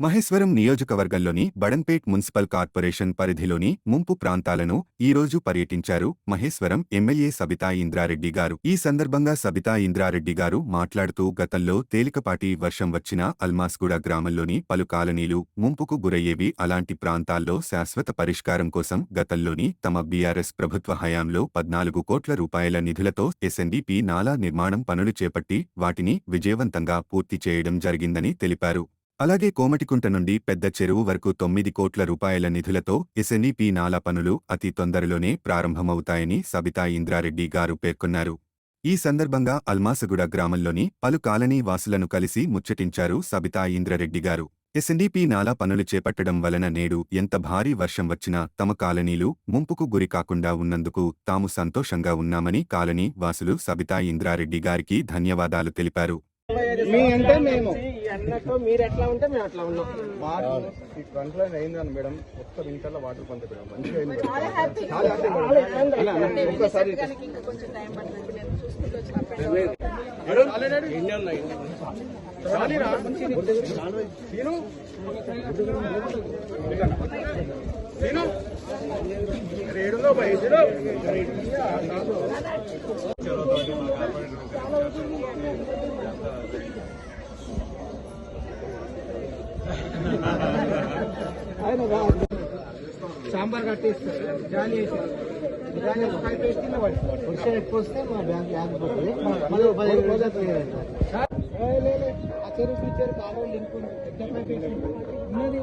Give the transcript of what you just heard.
మహేశ్వరం నియోజకవర్గంలోని Badanpet municipal corporation పరిధిలోని ముంపు ప్రాంతాలను ఈరోజు పర్యటించారు మహేశ్వరం ఎమ్మెల్యే సబితా ఇంద్రారెడ్డి గారు. ఈ సందర్భంగా సబితా ఇంద్రారెడ్డి గారు మాట్లాడుతూ గతంలో తేలికపాటి వర్షం వచ్చిన అల్మాస్గూడ గ్రామంలోని పలు కాలనీలు ముంపుకు గురయ్యేవి. అలాంటి ప్రాంతాల్లో శాశ్వత పరిష్కారం కోసం గతంలోని తమ బీఆర్ఎస్ ప్రభుత్వ హయాంలో పద్నాలుగు కోట్ల రూపాయల నిధులతో ఎస్ఎన్డీపీ నాలా నిర్మాణం పనులు చేపట్టి వాటిని విజయవంతంగా పూర్తి చేయడం జరిగిందని తెలిపారు. అలాగే కోమటికుంట నుండి పెద్ద చెరువు వరకు తొమ్మిది కోట్ల రూపాయల నిధులతో ఎస్ఎన్ఈపీ నాలా పనులు అతి తొందరలోనే ప్రారంభమవుతాయని సబితా ఇంద్రారెడ్డి గారు పేర్కొన్నారు. ఈ సందర్భంగా అల్మాసగుడ గ్రామంలోని పలు కాలనీ వాసులను కలిసి ముచ్చటించారు సబితా ఇంద్రారెడ్డి గారు. ఎస్ఎన్డీపీ నాలా పనులు చేపట్టడం వలన నేడు ఎంత భారీ వర్షం వచ్చినా తమ కాలనీలు ముంపుకు గురి కాకుండా ఉన్నందుకు తాము సంతోషంగా ఉన్నామని కాలనీ వాసులు సబితా ఇంద్రారెడ్డి గారికి ధన్యవాదాలు తెలిపారు. మీ అంటే మేము. అన్నట్టు మీరు ఎట్లా ఉంటే మేము అట్లా ఉన్నాం. వాటర్ ఈ ఫ్రంట్ లైన్ అయిందని మేడం. మొత్తం ఇంట్లో వాటర్ పంత మేడం. మంచిగా అయింది. చాలా హ్యాపీ. ఒక్కసారి సాంబార్ కట్టేస్తారు. జాలి వేసారు జాలి వర్షం ఎక్కువ వస్తే మా బ్యాంక్ ఆగిపోతుంది మళ్ళీ పదిహేను రోజులు క్లియర్ ఆ చెరువు ఈ చెరువు కాలువ లింక్ ఉంది. పెద్ద పైప్ వేసి ఉన్నది.